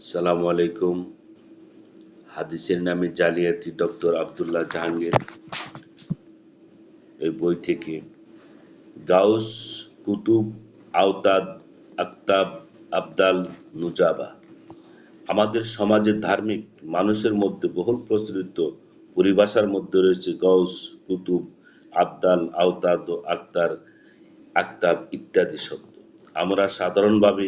সালামু আলাইকুম। হাদিসের নামে জালিয়াতি ডক্টর আব্দুল্লাহ জাহাঙ্গীর। এই বই থেকে গাউস, কুতুব, আওতাদ, আক্তাব, আবদাল, নুজাবা আমাদের সমাজের ধার্মিক মানুষের মধ্যে বহুল প্রচলিত, পরিভাষার মধ্যে রয়েছে গৌস কুতুব, আবদাল, আওতাদ ও আক্তার, আক্তাব ইত্যাদি শব্দ। আমরা সাধারণভাবে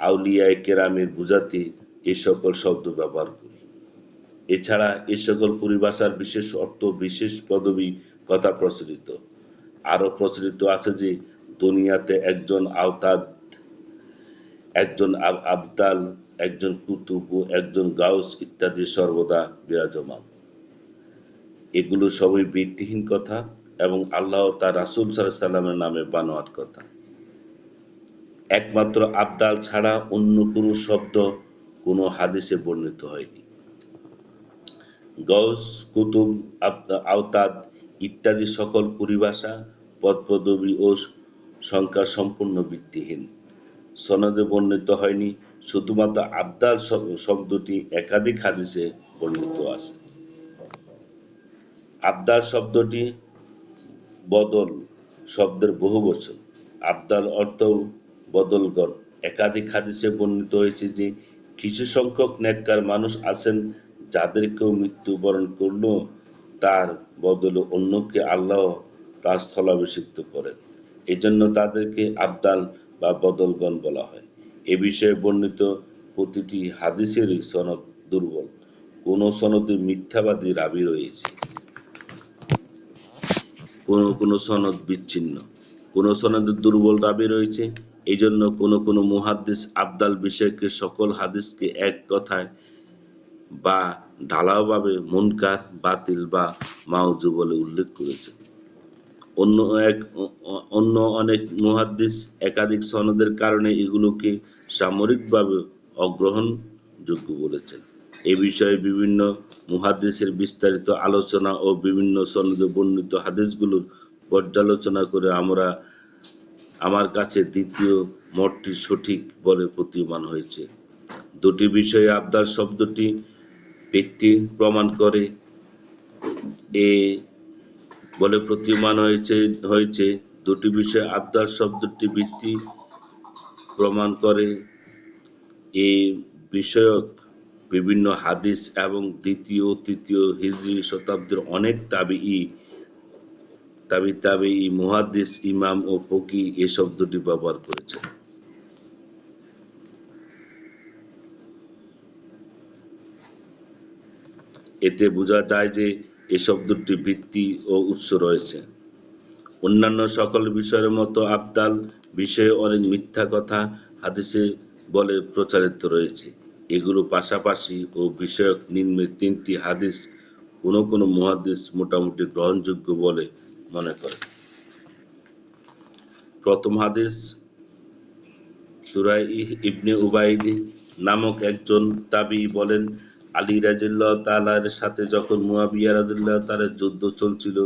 আউলিয়ায় কেরামের বুঝাতে এই সকল শব্দ ব্যবহার করি। এছাড়া এ সকল পরিভাষার বিশেষ অর্থ, বিশেষ পদবি কথা প্রচলিত। আরও প্রচলিত আছে যে, দুনিয়াতে একজন আওতাদ, একজন আবদাল, একজন কুতুব ও একজন গাউস ইত্যাদি সর্বদা বিরাজমান। এগুলো সবই ভিত্তিহীন কথা এবং আল্লাহ তার রাসুল সাল্লামের নামে বানোয়ার কথা। একমাত্র আবদাল ছাড়া অন্য কোনো শব্দ কোনো হাদিসে বর্ণিত হয়নি। গৌস কুতুব আওতাদ ইত্যাদি সকল পরিভাষা, পদপদবী ও সংখ্যা সম্পূর্ণ ভিত্তিহীন। সনদে বর্ণিত হয়নি, শুধুমাত্র আবদাল শব্দটি একাধিক হাদিসে বর্ণিত আছে। আবদাল শব্দটি বদল শব্দের বহু বছর আবদাল অর্থ বদলগণ একাধিক হাদিসে বর্ণিত হয়েছে যে, কিছু সংখ্যক নেককার মানুষ আছেন যাদের কেউ মৃত্যুবরণ করল, তার বদলে অন্যকে আল্লাহ তার স্থলাভিষিক্ত করেন। এজন্য তাদেরকে আবদাল বা বদলগণ বলা হয়। এ বিষয়ে বর্ণিত প্রতিটি হাদিসেরই সনদ দুর্বল। কোন সনদে মিথ্যাবাদী রাবি রয়েছে। কোন কোন সনদ বিচ্ছিন্ন। কোন সনদে দুর্বল দাবি রয়েছে। এই জন্য কোনো কোনো মুহাদ্দিস আবদাল বিষয়কে সকল হাদিসকে এক কথায় বা ঢালাওভাবে মুনকার, বাতিল বা মাউজু বলে উল্লেখ করেছেন। অন্য এক, অন্য অনেক মুহাদ্দিস একাধিক সনদের কারণে এগুলোকে সামরিকভাবে অগ্রহণযোগ্য বলেছেন। এ বিষয়ে বিভিন্ন মুহাদ্দিসের বিস্তারিত আলোচনা ও বিভিন্ন সনদে বর্ণিত হাদিসগুলোর পর্যালোচনা করে আমরা আমার কাছে দ্বিতীয় মঠটি সঠিক বলে প্রতীয়মান হয়েছে। দুটি বিষয়ে আবদার শব্দটি ব্যক্তি প্রমাণ করে। এ বলে প্রতীয়মান হয়েছে হয়েছে। দুটি বিষয়ে আবদার শব্দটি ভিত্তি প্রমাণ করে। এই বিষয়ক বিভিন্ন হাদিস এবং দ্বিতীয় তৃতীয় হিজরি শতাব্দীর অনেক তাবিই তাবি তাবি, মুহাদ্দিস, ইমাম ও ফকি এই শব্দটি ব্যবহার করেছেন এতে বোঝা যায় যে এ শব্দটি ভিত্তি ও উৎস রয়েছে। অন্যান্য সকল বিষয়ের মতো আবদাল, বিষয়ে অনেক মিথ্যা কথা, হাদিসে বলে প্রচারিত রয়েছে। এগুলো পাশাপাশি ও বিষয়ক নিম্নে তিনটি হাদিস কোন কোন মুহাদ্দিস মোটামুটি গ্রহণযোগ্য বলে মনে করে। প্রথম হাদিস, সুরাই ইবনে উবাইদি নামক একজন তাবি বলেন, আলী রাজিল্লাহ তালার সাথে যখন মুয়াবিয়া রাজিল্লাহ তালার যুদ্ধ চলছিল,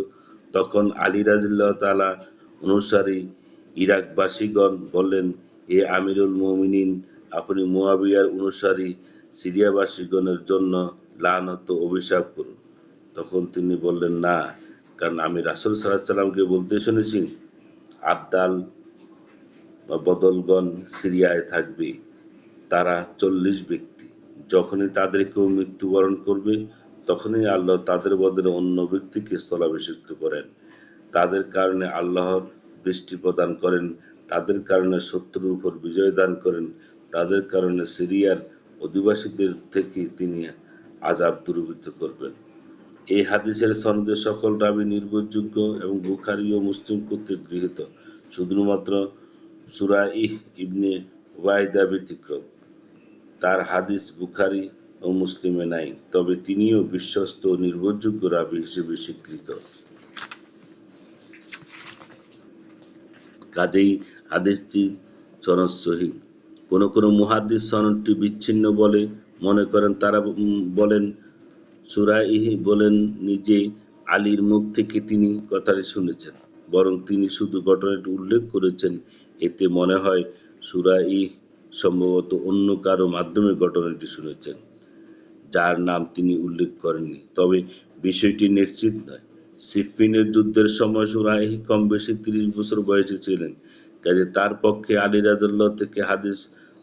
তখন আলী রাজিল্লাহ তালা অনুসারী ইরাকবাসীগণ বললেন, এ আমিরুল মুমিনিন, আপনি মুয়াবিয়ার অনুসারী সিরিয়াবাসীগণের জন্য লানত অভিশাপ করুন। তখন তিনি বললেন, না। কারণ আমি রাসুল সাল্লাহ সাল্লামকে বলতে শুনেছি, আবদাল বদলগণ সিরিয়ায় থাকবে, তারা চল্লিশ ব্যক্তি। যখনই তাদের কেউ মৃত্যুবরণ করবে, তখনই আল্লাহ তাদের বদলে অন্য ব্যক্তিকে স্থলাভিষিক্ত করেন। তাদের কারণে আল্লাহর বৃষ্টি প্রদান করেন, তাদের কারণে শত্রুর উপর বিজয় দান করেন, তাদের কারণে সিরিয়ার অধিবাসীদের থেকে তিনি আজাব দূরীভূত করবেন। এই হাদিসের সনদে সকল রাবি নির্ভরযোগ্য এবং বুখারি ও মুসলিম কর্তৃক গৃহীত। শুধুমাত্র সুরা ইহ ইবনে ওয়াইদা ব্যতিক্রম। তার হাদিস বুখারি ও মুসলিমে নাই, তবে তিনিও বিশ্বস্ত ও নির্ভরযোগ্য রাবি হিসেবে স্বীকৃত। কাজেই হাদিসটি সনদ সহি। কোনো কোন মুহাদ্দিস সনদটি বিচ্ছিন্ন বলে মনে করেন, তারা বলেন সুরাইহি বলেন নিজে আলীর মুখ থেকে তিনি কথাটি শুনেছেন, বরং তিনি শুধু ঘটনাটি উল্লেখ করেছেন। এতে মনে হয় সুরাই সম্ভবত অন্য কারও মাধ্যমে ঘটনাটি শুনেছেন, যার নাম তিনি উল্লেখ করেননি। তবে বিষয়টি নিশ্চিত নয়। সিফিনের যুদ্ধের সময় সুরাই কম বেশি তিরিশ বছর বয়সী ছিলেন, কাজে তার পক্ষে আলী রাজুল্লাহ থেকে হাদিস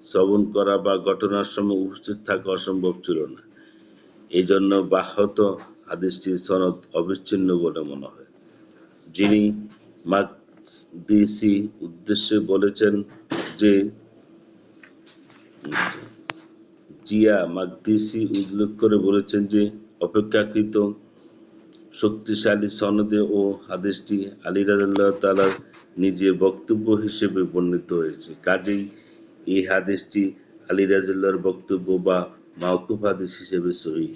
শ্রবণ করা বা ঘটনার সময় উপস্থিত থাকা অসম্ভব ছিল না। এই জন্য বাহত হাদিসটির সনদ অবিচ্ছিন্ন বলে মনে হয়। যিনি মাকদিসি উদ্দেশ্যে বলেছেন যে, জিয়া মাকদিসি উল্লেখ করে বলেছেন যে, অপেক্ষাকৃত শক্তিশালী সনদে ও হাদিসটি আলী রাজাল্লাহ তালার নিজের বক্তব্য হিসেবে বর্ণিত হয়েছে। কাজেই এই হাদিসটি আলী রাজাল্লাহর বক্তব্য বা মাওকুফ হাদিস হিসেবে সহি।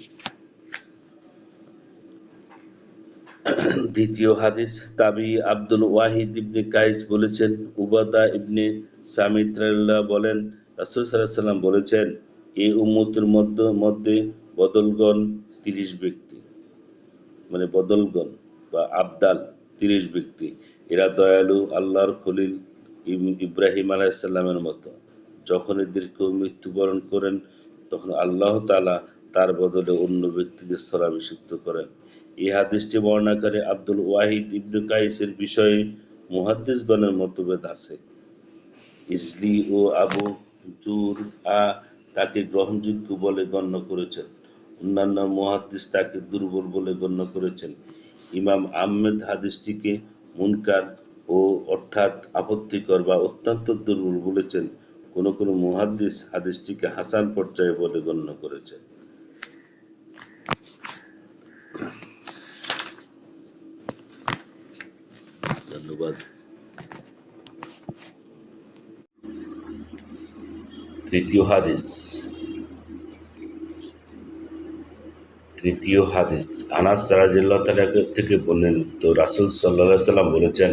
দ্বিতীয় হাদিস, তাবি আব্দুল ওয়াহিদ ইবনে কাইস বলেছেন, উবাদা ইবনে সামিত রাদিয়াল্লাহু বলেন, রাসূল আলাইহি সাল্লাম বলেছেন এই উম্মতের মধ্যে মধ্যে বদলগণ তিরিশ ব্যক্তি। মানে বদলগণ বা আবদাল তিরিশ ব্যক্তি। এরা দয়ালু আল্লাহর খলিল ইব- ইব্রাহিম আলাইসাল্লামের মতো। যখন এদের কেউ মৃত্যুবরণ করেন তখন আল্লাহ তাআলা তার বদলে অন্য ব্যক্তিদের স্থলাভিষিক্ত করেন। এই হাদিসটি বর্ণাকারী আব্দুল ওয়াহিদ ইবনু কাইসের বিষয়ে মুহাদ্দিসগণের মতভেদ আছে। ইসলি ও আবু জুর আ তাকে গ্রহণযোগ্য বলে গণ্য করেছেন। অন্যান্য মুহাদ্দিস তাকে দুর্বল বলে গণ্য করেছেন। ইমাম আহমেদ হাদিসটিকে মুনকার ও অর্থাৎ আপত্তিকর বা অত্যন্ত দুর্বল বলেছেন। কোন কোন মুহাদ্দিস হাদিসটিকে হাসান পর্যায়ে বলে গণ্য করেছেন। ধন্যবাদ। তৃতীয় হাদিস। তৃতীয় হাদিস। আনাস রাজিল্লাহ থেকে বর্ণিত রাসুল সাল্লাহ সাল্লাম বলেছেন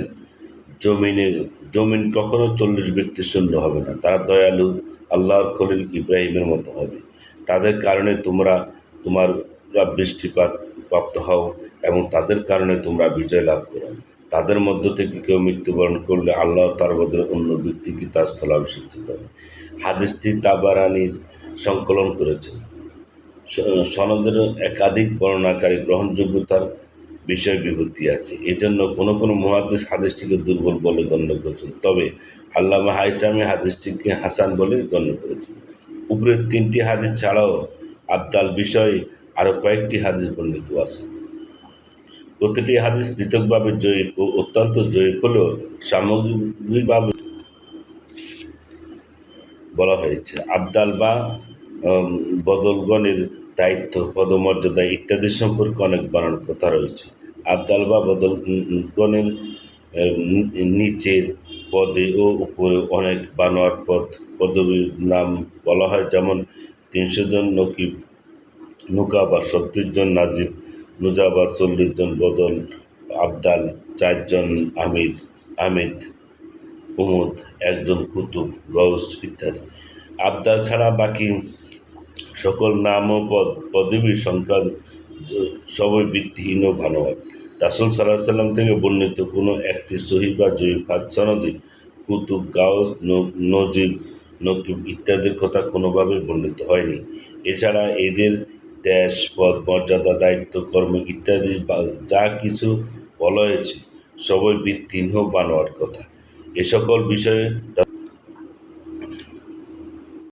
জমিনে, জমিন কখনো চল্লিশ ব্যক্তির শূন্য হবে না। তারা দয়ালু, আল্লাহর খলিল ইব্রাহিমের মতো হবে। তাদের কারণে তোমরা, তোমার বৃষ্টিপাত প্রাপ্ত হও এবং তাদের কারণে তোমরা বিজয় লাভ করো। তাদের মধ্য থেকে কেউ মৃত্যুবরণ করলে আল্লাহ তার বদলে অন্য ব্যক্তিকে তার স্থলাভিষিক্ত করে হাদিসটি তাবারানির সংকলন করেছেন স- সনদের একাধিক বর্ণনাকারী গ্রহণযোগ্যতার বিষয় বিভূতি আছে। এজন্য কোনো কোনো মহাদেশ হাদিসটিকে দুর্বল বলে গণ্য করেছেন। তবে আল্লামা হাইসামি হাদিসটিকে হাসান বলে গণ্য করেছেন। উপরের তিনটি হাদিস ছাড়াও আবদাল বিষয়ে আরও কয়েকটি হাদিস বর্ণিত আছে। প্রতিটি হাদিস পৃথকভাবে জয়ীফ ও অত্যন্ত জয়ীফ হলেও সামগ্রিকভাবে বলা হয়েছে। আবদাল বা বদলগণের দায়িত্ব, পদমর্যাদা ইত্যাদি সম্পর্কে অনেক বানানোর কথা রয়েছে। আবদাল বা বদলগণের নিচের পদে ও উপরে অনেক বানোয়াট পদ, পদবীর নাম বলা হয়, যেমন তিনশো জন নকিব, নুকা বা সত্তর জন নাজিব, নুজা বা চল্লিশ জন বদল, আবদাল চারজন আমির আমিদ উমদ একজন কুতুব গৌস ইত্যাদি। আবদাল ছাড়া বাকি সকল নাম ও পদ পদবীর সংখ্যা সবই ভিত্তিহীন ও রাসুল সাল্লাহ সাল্লাম থেকে বর্ণিত কোনো একটি সহি বা জয়ীফাত সনদে কুতুব, গাউস নজিব, নকিব ইত্যাদির কথা কোনোভাবে বর্ণিত হয়নি। এছাড়া এদের দেশ, পদ, মর্যাদা, দায়িত্ব, কর্ম ইত্যাদি যা কিছু বলা হয়েছে, সবই ভিত্তিহীন বানোয়ার কথা। এ সকল বিষয়ে